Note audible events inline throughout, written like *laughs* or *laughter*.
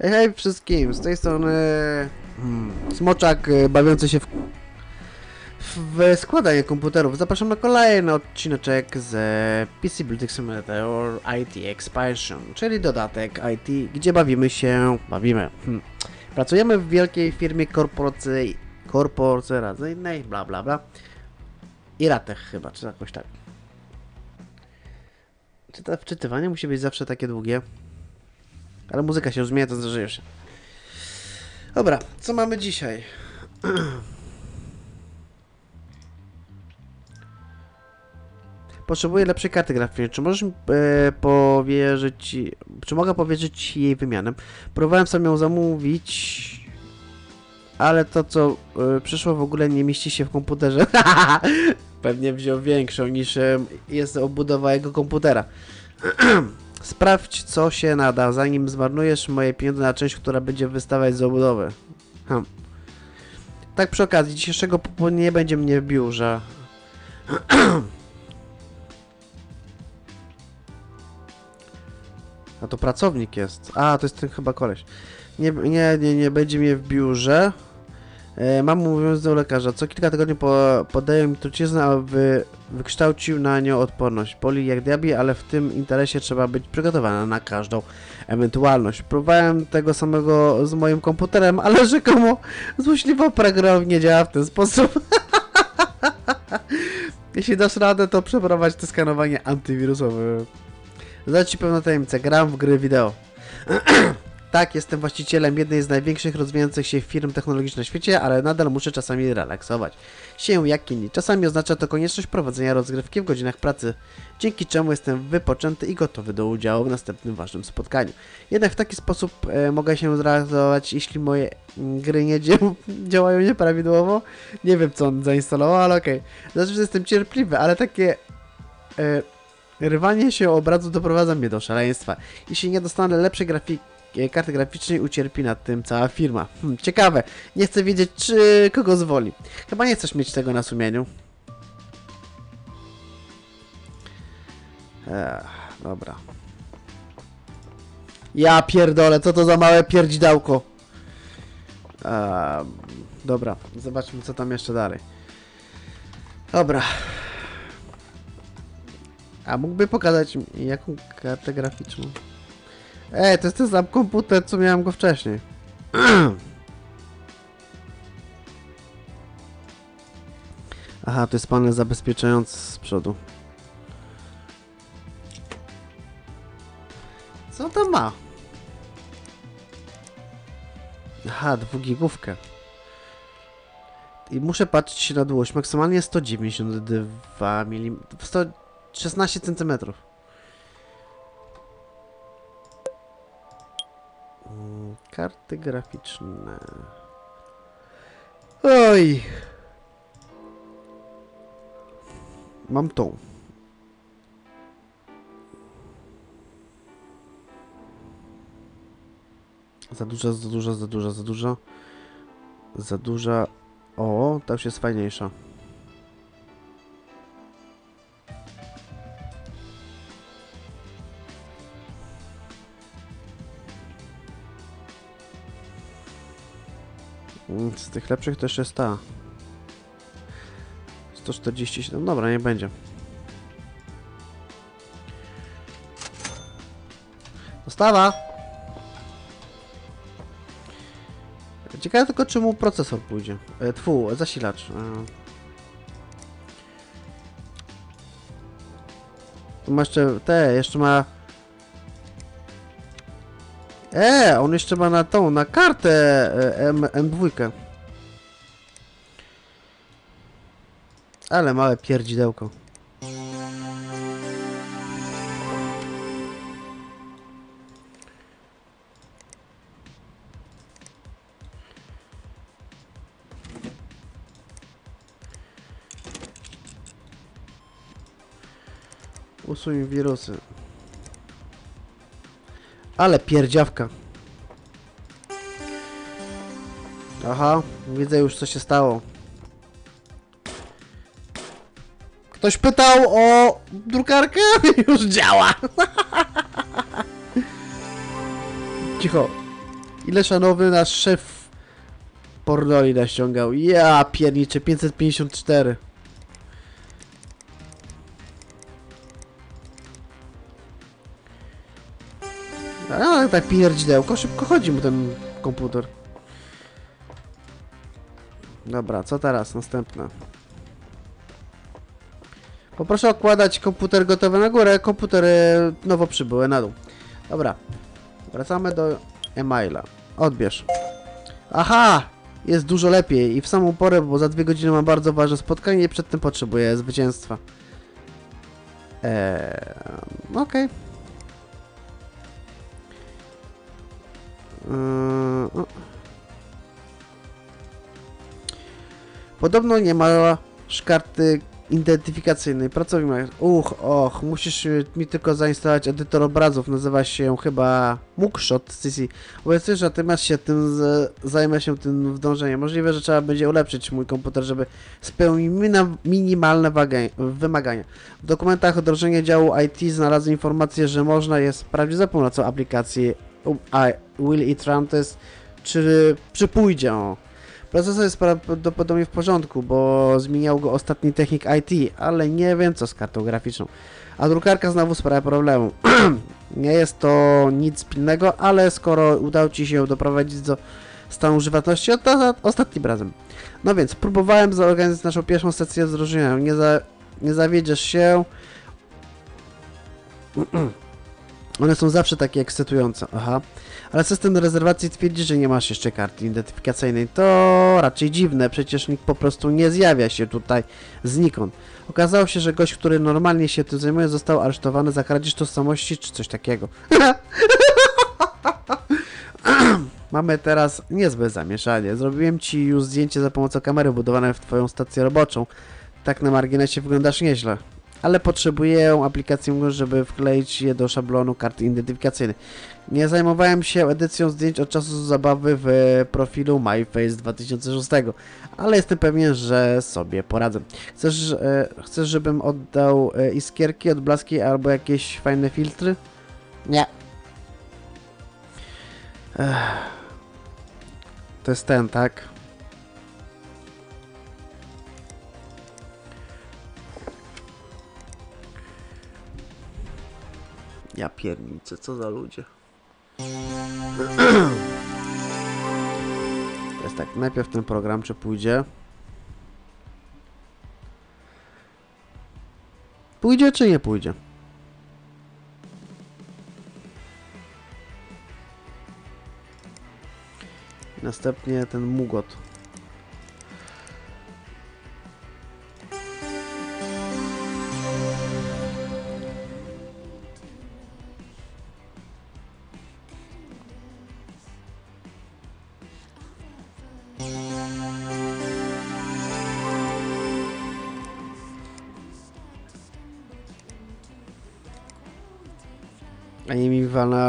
Hej, wszystkim, z tej strony hmm, Smoczak y, bawiący się w, w składanie komputerów. Zapraszam na kolejny odcineczek z PC Building Simulator IT Expansion, czyli dodatek IT, gdzie bawimy się, bawimy, hmm. Pracujemy w wielkiej firmie korporacyjnej, korporacyjnej, bla bla bla. Iratech chyba, czy jakoś tak. Czy to wczytywanie musi być zawsze takie długie? Ale muzyka się zmienia, to zdarzyje się. Dobra, co mamy dzisiaj? *clears throat* Potrzebuję lepszej karty graficznej. Czy możesz mi e, powierzyć... Czy mogę powierzyć jej wymianę? Próbowałem sam ją zamówić, ale to co e, przyszło w ogóle nie mieści się w komputerze. *laughs* Pewnie wziął większą niż e, jest obudowa jego komputera. *clears throat* Sprawdź, co się nada, zanim zmarnujesz moje pieniądze na część, która będzie wystawać z obudowy. Hm. Tak przy okazji, dzisiejszego popołudnia nie będzie mnie w biurze. *clears throat* A to pracownik jest. A, to jest ten chyba koleś. Nie, nie, nie, nie będzie mnie w biurze. E, mam mówiąc do lekarza. Co kilka tygodni po, podaje mi truciznę, aby wykształcił na nią odporność. Boli jak diabli, ale w tym interesie trzeba być przygotowana na każdą ewentualność. Próbowałem tego samego z moim komputerem, *laughs* ale rzekomo złośliwa program nie działa w ten sposób. *laughs* Jeśli dasz radę, to przeprowadź to skanowanie antywirusowe. Zdać ci pewną tajemnicę, gram w gry wideo. *clears throat* tak, jestem właścicielem jednej z największych rozwijających się firm technologicznych na świecie, ale nadal muszę czasami relaksować się jak inni. Czasami oznacza to konieczność prowadzenia rozgrywki w godzinach pracy, dzięki czemu jestem wypoczęty i gotowy do udziału w następnym ważnym spotkaniu. Jednak w taki sposób e, mogę się zrealizować, jeśli moje mm, gry nie dzia- *laughs* działają nieprawidłowo. Nie wiem, co on zainstalował, ale okej. Znaczy, że jestem cierpliwy, ale takie... E, Rwanie się obrazu doprowadza mnie do szaleństwa. Jeśli nie dostanę lepszej grafiki, karty graficznej, ucierpi nad tym cała firma. Hm, ciekawe. Nie chcę wiedzieć, czy kogo zwoli. Chyba nie chcesz mieć tego na sumieniu. Ech, dobra. Ja pierdolę, co to za małe pierdzidełko. Ehm, dobra, zobaczmy co tam jeszcze dalej. Dobra. A mógłby pokazać mi jaką kartę graficzną? Ej, to jest ten sam komputer, co miałem go wcześniej. *clears throat* Aha, to jest panel zabezpieczający z przodu. Co to ma? Aha, dwugigówkę. I muszę patrzeć na długość. Maksymalnie 192 mm. 116 cm. Karty graficzne. Oj. Mam tą. Za duża, za duża, za duża, za duża. Za duża. O, ta już jest fajniejsza. Z tych lepszych też jest ta. 147, dobra, nie będzie. Dostawa! Ciekawe tylko, czy mu procesor pójdzie. E, tfu, zasilacz. E. Tu ma jeszcze te, jeszcze ma... E, on jeszcze ma na tą, na kartę e, M, M2. Ale małe pierdzidełko. Usuń wirusy. Ale pierdziawka. Aha, widzę już co się stało. Ktoś pytał o drukarkę? *laughs* Już działa. *laughs* Cicho. Ile szanowny nasz szef pornoli naściągał? Ja pierniczę, 554. Tak pierdzidełko, szybko chodzi mu ten komputer. Dobra, co teraz? Następne. Poproszę okładać komputer gotowy na górę, komputery nowo przybyły na dół. Dobra, wracamy do e-maila. Odbierz. Aha! Jest dużo lepiej i w samą porę, bo za dwie godziny mam bardzo ważne spotkanie i przed tym potrzebuję zwycięstwa. Eee, okej. Yy, Podobno nie masz karty identyfikacyjnej. Pracownik. Uch, och, musisz mi tylko zainstalować edytor obrazów. Nazywa się chyba Mugshot CC. Obiecuję, że natomiast się tym z, zajmę się tym w dążeniu. Możliwe, że trzeba będzie ulepszyć mój komputer, żeby spełnił minimalne wymagania. W dokumentach o wdrożeniu działu IT znalazłem informację, że można je sprawdzić za pomocą aplikacji Will It Run Test, czy, czy pójdzie. O. Procesor jest prawdopodobnie w porządku, bo zmieniał go ostatni technik IT, ale nie wiem co z kartą graficzną. A drukarka znowu sprawia problemu. *clears throat* nie jest to nic pilnego, ale skoro udało Ci się doprowadzić do stanu używalności, to za ostatnim razem. No więc, próbowałem zorganizować naszą pierwszą sesję drużyną. Nie, za, nie zawiedziesz się. *clears throat* One są zawsze takie ekscytujące. Aha. Ale system rezerwacji twierdzi, że nie masz jeszcze karty identyfikacyjnej. To raczej dziwne, przecież nikt po prostu nie zjawia się tutaj znikąd. Okazało się, że gość, który normalnie się tym zajmuje, został aresztowany za kradzież tożsamości czy coś takiego. *laughs* Mamy teraz niezłe zamieszanie. Zrobiłem ci już zdjęcie za pomocą kamery budowanej w twoją stację roboczą. Tak na marginesie wyglądasz nieźle. Ale potrzebuję aplikacji, żeby wkleić je do szablonu karty identyfikacyjnej. Nie zajmowałem się edycją zdjęć od czasu zabawy w profilu MyFace 2006, ale jestem pewien, że sobie poradzę. Chcesz, e, chcesz żebym oddał e, iskierki, odblaski albo jakieś fajne filtry? Nie. Ech. To jest ten, tak? Ja pierniczę, co za ludzie. Jest tak, najpierw ten program, czy pójdzie. Pójdzie, czy nie pójdzie? Następnie ten mugot.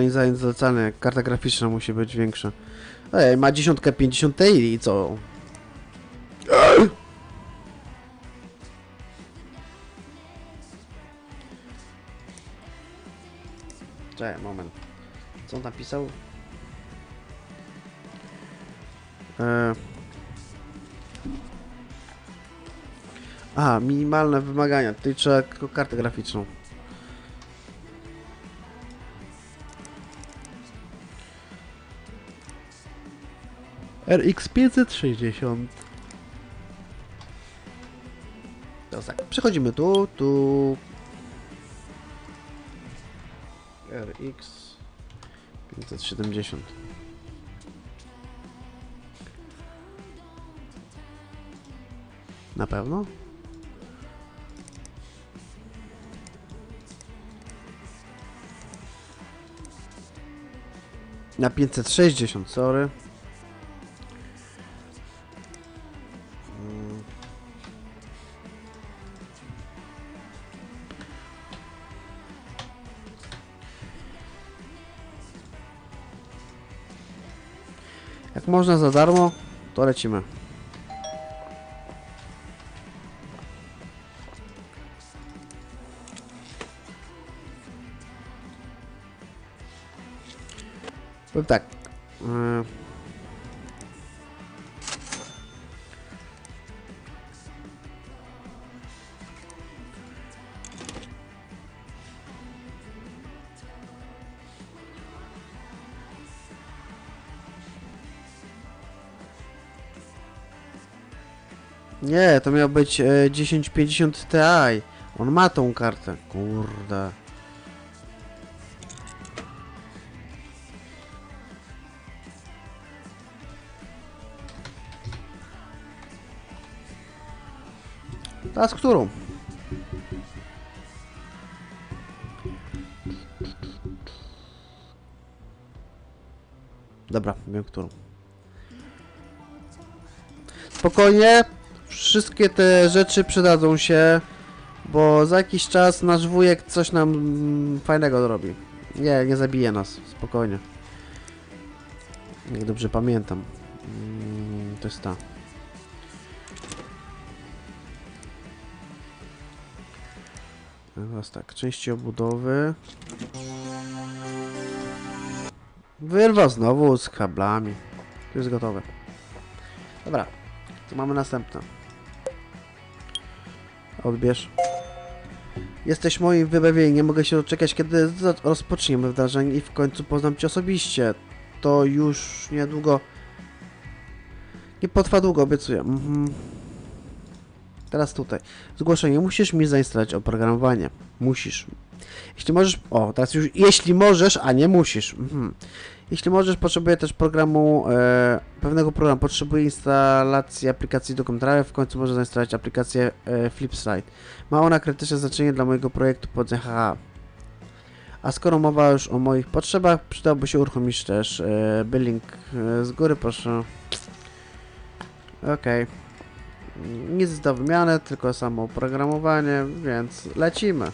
Mi analiza zlecane, karta graficzna musi być większa. Ej, ma dziesiątkę 50 Ti i co? Czekaj, moment. Co on napisał? E... Aha, minimalne wymagania. Tutaj trzeba tylko kartę graficzną. RX 560. Teraz tak, przechodzimy tu, tu. RX 570. Na pewno? Na 560, sorry. Można za darmo, to lecimy. Powiem tak. Nie, to miał być e, 1050 Ti. On ma tą kartę. Kurde. A z którą? Dobra, wiem którą. Spokojnie, wszystkie te rzeczy przydadzą się, bo za jakiś czas nasz wujek coś nam mm, fajnego zrobi. Nie, nie zabije nas, spokojnie. Jak dobrze pamiętam. Mm, To jest ta. Teraz tak, części obudowy. Wyrwa znowu z kablami. To jest gotowe. Dobra, co mamy następne? Odbierz. Jesteś moim wybawieniem, nie mogę się doczekać, kiedy rozpoczniemy wdrażanie i w końcu poznam cię osobiście. To już niedługo... Nie potrwa długo, obiecuję. Mhm. Teraz tutaj. Zgłoszenie. Musisz mi zainstalować oprogramowanie. Musisz. Jeśli możesz... O, teraz już... Jeśli możesz, a nie musisz. Mhm. Jeśli możesz, potrzebuję też programu, e, pewnego programu. Potrzebuję instalacji aplikacji dokumentalnej. W końcu może zainstalować aplikację e, Flipside. Ma ona krytyczne znaczenie dla mojego projektu pod HH. A skoro mowa już o moich potrzebach, przydałby się uruchomić też e, e, z góry, proszę. Okej. Nic do wymiany, tylko samo oprogramowanie, więc lecimy.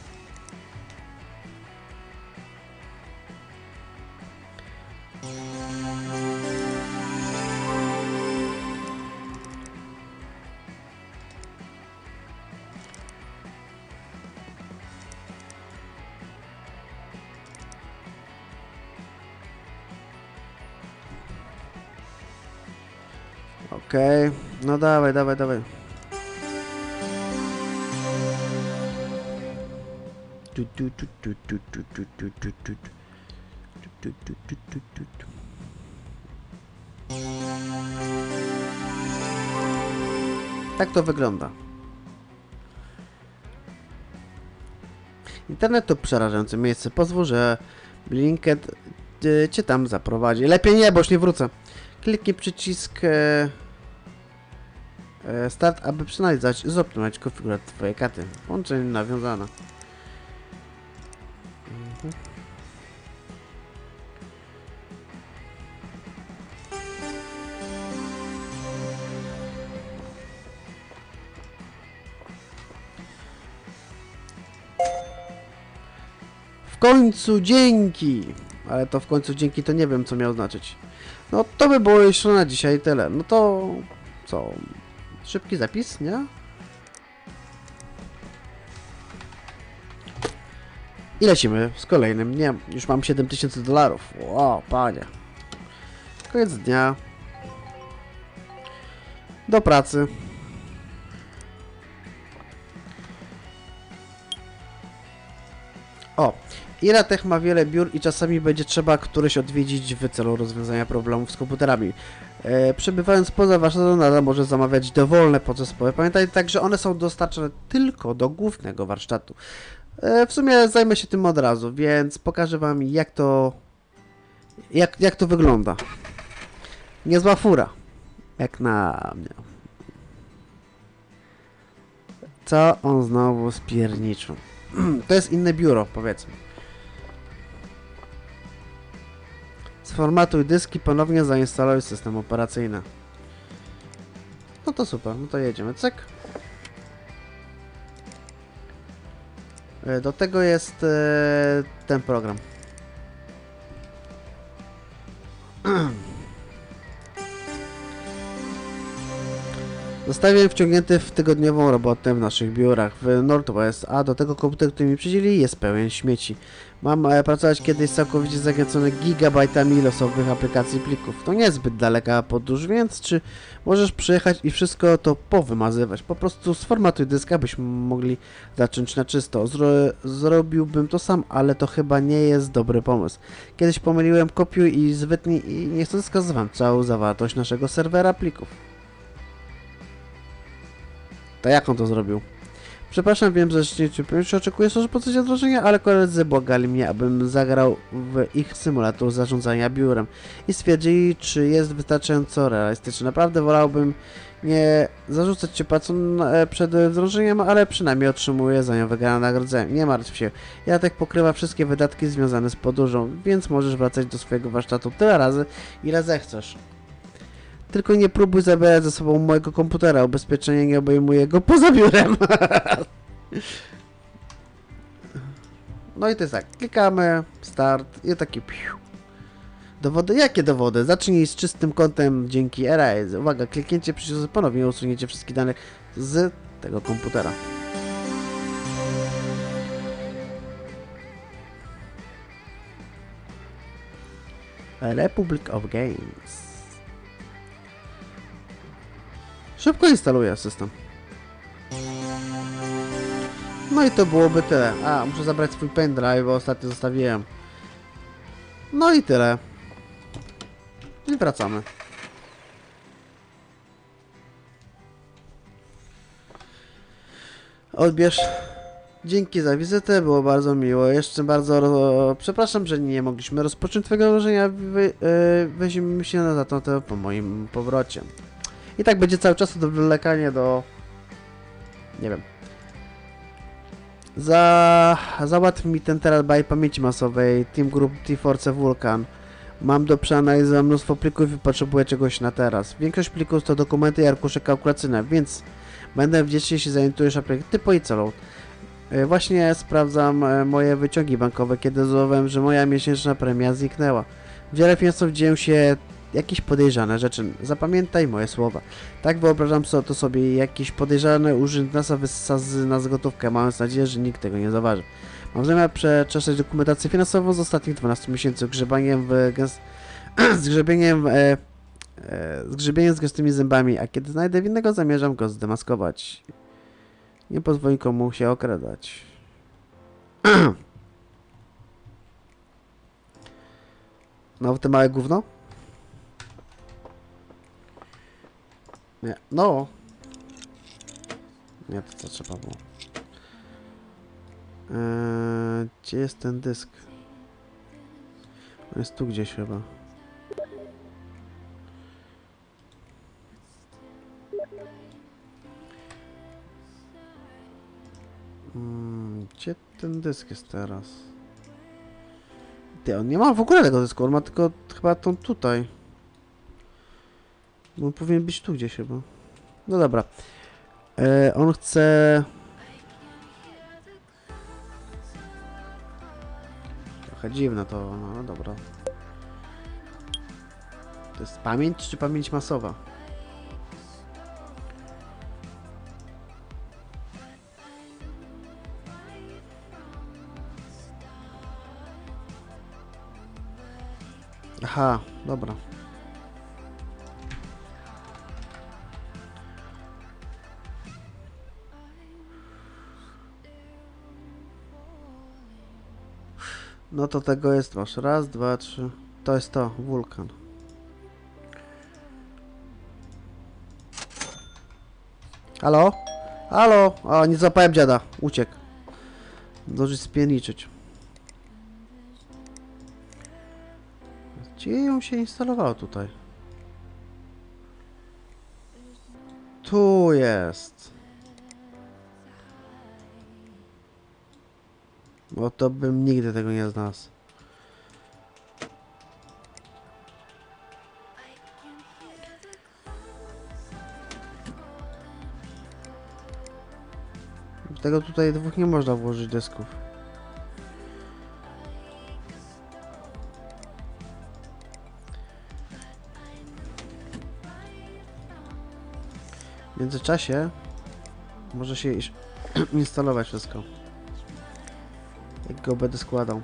Okej, okay. no dawaj, dawaj, dawaj. Tak to wygląda. Internet to przerażające miejsce. Pozwól, że Blinket e, cię tam zaprowadzi. Lepiej nie, bo już nie wrócę. Kliknij przycisk... E, Start, aby przeanalizować i zoptymalizować konfigurację Twojej karty. Połączenie nawiązane. Mhm. W końcu dzięki! Ale to w końcu dzięki to nie wiem co miał znaczyć. No to by było jeszcze na dzisiaj tyle. No to co? Szybki zapis, nie? I lecimy z kolejnym. Nie, już mam 7000 dolarów. Wow, panie. Koniec dnia. Do pracy. O, Iratech ma wiele biur i czasami będzie trzeba któreś odwiedzić w celu rozwiązania problemów z komputerami. E, przebywając poza warsztatem nadal może zamawiać dowolne podzespoły. Pamiętaj tak, że one są dostarczane tylko do głównego warsztatu. E, w sumie zajmę się tym od razu, więc pokażę wam jak to jak, jak to wygląda. Niezła fura. Jak na mnie. Co on znowu spierniczył? *clears throat* to jest inne biuro, powiedzmy. Sformatuj dyski, ponownie zainstaluj system operacyjny. No to super, no to jedziemy, cyk. E, Do tego jest e, ten program. *clears throat* Zostawiłem wciągnięty w tygodniową robotę w naszych biurach w Northwest, a do tego komputer, który mi przydzieli, jest pełen śmieci. Mam e, pracować kiedyś całkowicie zakręcony gigabajtami losowych aplikacji plików. To niezbyt daleka podróż, więc czy możesz przyjechać i wszystko to powymazywać? Po prostu sformatuj dysk, abyśmy mogli zacząć na czysto. Zro zrobiłbym to sam, ale to chyba nie jest dobry pomysł. Kiedyś pomyliłem kopiuj i zwytnij i niestety skazywałem całą zawartość naszego serwera plików. To jak on to zrobił? Przepraszam, wiem, że już oczekujesz rozpoczęcia wdrożenia, ale koledzy błagali mnie, abym zagrał w ich symulator zarządzania biurem i stwierdzili, czy jest wystarczająco realistyczny. Naprawdę wolałbym nie zarzucać cię pracą e, przed wdrożeniem, ale przynajmniej otrzymuję za nią wygrane nagrodzenie. Nie martw się, Jatek pokrywa wszystkie wydatki związane z podróżą, więc możesz wracać do swojego warsztatu tyle razy, ile zechcesz. Tylko nie próbuj zabierać ze sobą mojego komputera, ubezpieczenie nie obejmuje go poza biurem. *laughs* No i to jest tak, klikamy, start i taki piu. Dowody? Jakie dowody? Zacznij z czystym kontem dzięki Erase. Uwaga, kliknięcie przycisku ponownie usunięcie wszystkich danych z tego komputera. Republic of Games. Szybko instaluje system. No i to byłoby tyle. A, muszę zabrać swój pendrive, bo ostatnio zostawiłem. No i tyle. I wracamy. Odbierz. Dzięki za wizytę, było bardzo miło. Jeszcze bardzo ro... przepraszam, że nie mogliśmy rozpocząć twojego wrażenia. Wy, yy, weźmiemy się na to po moim powrocie. I tak będzie cały czas to wylekanie do... Nie wiem. Za... Załatw mi ten terabajt pamięci masowej Team Group T-Force Vulkan. Mam do przeanalizowania mnóstwo plików i potrzebuję czegoś na teraz. Większość plików to dokumenty i arkusze kalkulacyjne, więc będę wdzięczny, jeśli zorientujesz aplikację typu i celą. E, Właśnie sprawdzam e, moje wyciągi bankowe, kiedy zauważyłem, że moja miesięczna premia zniknęła. Wiele finansów dzieją się jakieś podejrzane rzeczy. Zapamiętaj moje słowa. Tak wyobrażam so, to sobie jakiś podejrzany urzędnik NASA wyssa z nas gotówkę, mając nadzieję, że nikt tego nie zauważy. Mam zamiar przeczesać dokumentację finansową z ostatnich 12 miesięcy grzebaniem w gęs... *clears throat* z grzebieniem e, e, z grzebieniem z gęstymi zębami, a kiedy znajdę winnego zamierzam go zdemaskować. Nie pozwoli komu się okradać. *clears throat* No, te małe gówno? Nie, no. Nie, to co trzeba było. Eee, gdzie jest ten dysk? On jest tu gdzieś chyba. Mm, gdzie ten dysk jest teraz? Ty, on nie ma w ogóle tego dysku, on ma tylko chyba tą tutaj. On powinien być tu gdzieś chyba. No dobra. E, on chce... Trochę dziwne to, no dobra. To jest pamięć czy pamięć masowa? Aha, dobra. No to tego jest, masz raz, dwa, trzy. To jest to, wulkan. Halo? Halo? O, nie złapałem dziada. Uciekł. Zdążyć spierniczyć. Gdzie ją się instalowało tutaj? Tu jest. Bo to bym nigdy tego nie znalazł. Tego tutaj dwóch nie można włożyć dysków. W międzyczasie może się *clears throat* instalować wszystko. Go będę składał.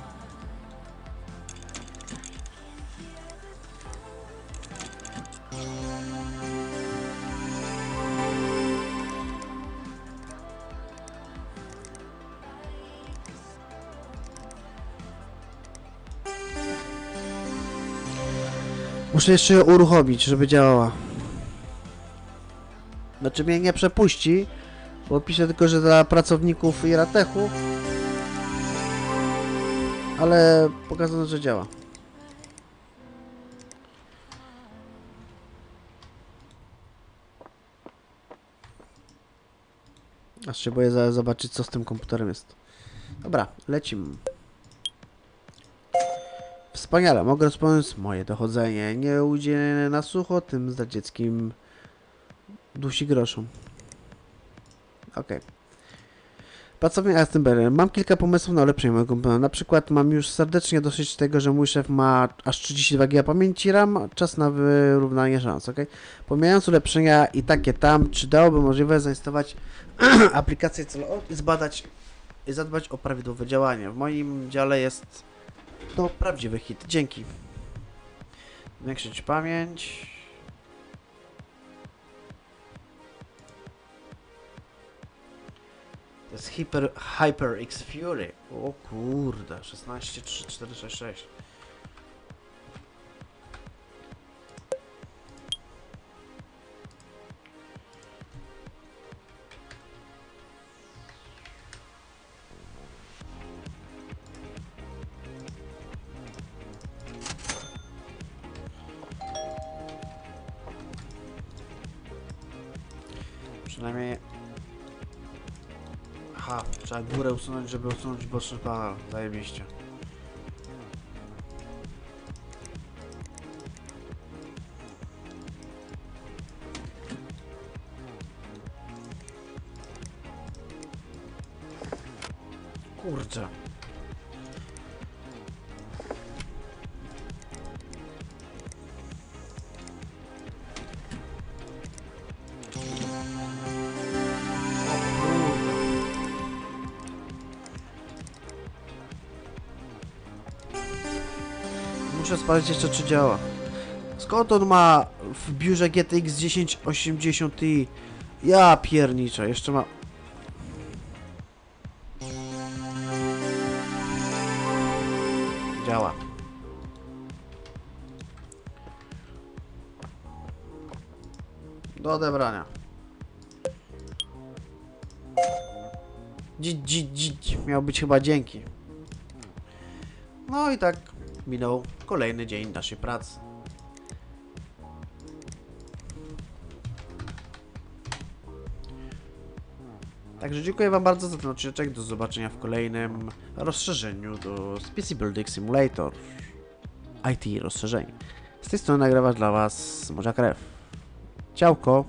Muszę jeszcze ją uruchomić, żeby działała. Znaczy mnie nie przepuści, bo pisze tylko, że dla pracowników Iratechu. Ale pokazano, że działa. Aż się boję zobaczyć, co z tym komputerem jest. Dobra, lecimy. Wspaniale, mogę rozpocząć moje dochodzenie. Nie ujdzie na sucho, tym za dzieckiem dusi groszą. Okej. Pracownik Astemberger. Mam kilka pomysłów na ulepszenie mojego komputera. Na przykład mam już serdecznie dosyć tego, że mój szef ma aż 32 GB pamięci RAM. Czas na wyrównanie szans, ok? Pomijając ulepszenia i takie tam, czy dałoby możliwość zainstalować *clears throat* aplikację celową i zbadać i zadbać o prawidłowe działanie. W moim dziale jest to prawdziwy hit. Dzięki. Zwiększyć pamięć. To jest Hyper, HyperX Fury. O kurde, 16, 3, 4, 6, 6. Aha, trzeba górę usunąć, żeby usunąć boczny panel. Zajebiście. Sprawdzić jeszcze czy działa. Skąd on ma w biurze GTX 1080 Ti? Ja pierniczę, jeszcze ma... Działa. Do odebrania. Dzi, dzi, dzi, miał być chyba dzięki. No i tak minął kolejny dzień naszej pracy. Także dziękuję Wam bardzo za ten odcinek. Do zobaczenia w kolejnym rozszerzeniu do Specy Building Simulator. IT rozszerzenie. Z tej strony nagrywa dla Was Morza Krew. Ciałko.